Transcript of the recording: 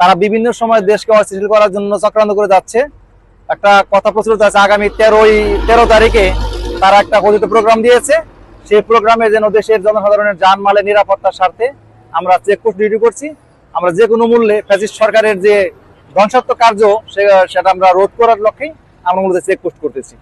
তারা বিভিন্ন সময় দেশকে অস্থিতিশীল করার জন্য চক্রান্ত করে যাচ্ছে। একটা কথা প্রচলিত আছে, আগামী তেরোই, তেরো তারিখে তারা একটা কথিত প্রোগ্রাম দিয়েছে। সেই প্রোগ্রামে যেন দেশের জনসাধারণের যানমালের নিরাপত্তার স্বার্থে আমরা চেকপোস্ট ডিউটি করছি। আমরা যে কোনো মূল্যে ফ্যাসিস্ট সরকারের যে ধ্বংসাত্মক কার্য সেটা আমরা রোধ করার লক্ষ্যেই আমরা মূলত চেকপোস্ট করতেছি।